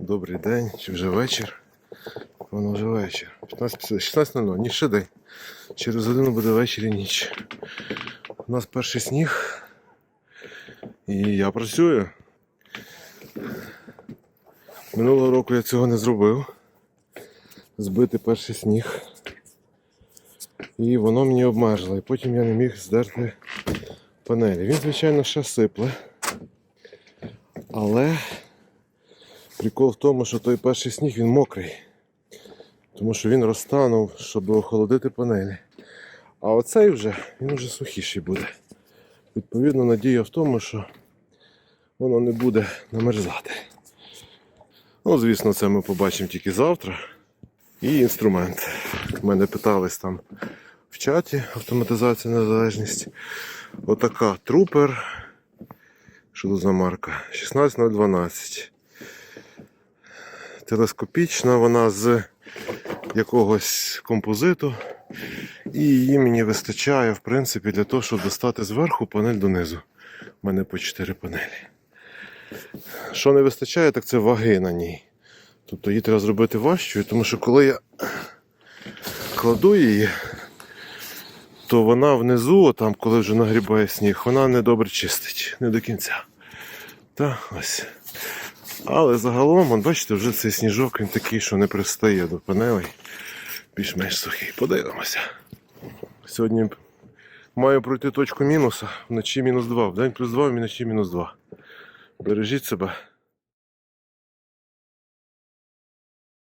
Добрий день, чи вже вечір? Воно вже вечір. 15.50, 16.00, ні ще день. Через годину буде вечір і ніч. У нас перший сніг. І я працюю. Минулого року я цього не зробив. Збити перший сніг. І воно мені обмерзло. І потім я не міг здерти панелі. Він, звичайно, ще сипле. Але прикол в тому, що той перший сніг він мокрий. Тому що він розтанув, щоб охолодити панелі. А оцей вже він вже сухіший буде. Відповідно, надія в тому, що воно не буде намерзати. Ну, звісно, це ми побачимо тільки завтра. І інструмент. Мене питались там в чаті автоматизація незалежність. Отака трупер. Що за марка? 16012. Телескопічна вона з якогось композиту. І її мені вистачає, в принципі, для того, щоб достати зверху панель донизу. У мене по 4 панелі. Що не вистачає, так це ваги на ній. Тобто її треба зробити важчою, тому що коли я кладу її, то вона внизу, там, коли вже нагрібає сніг, вона недобре чистить, не до кінця. Та ось. Але загалом, от бачите, вже цей сніжок він такий, що не пристає до панелей. Більш-менш сухий. Подивимося. Сьогодні маю пройти точку мінуса, вночі мінус 2, вдень плюс 2, вночі мінус 2. Бережіть себе.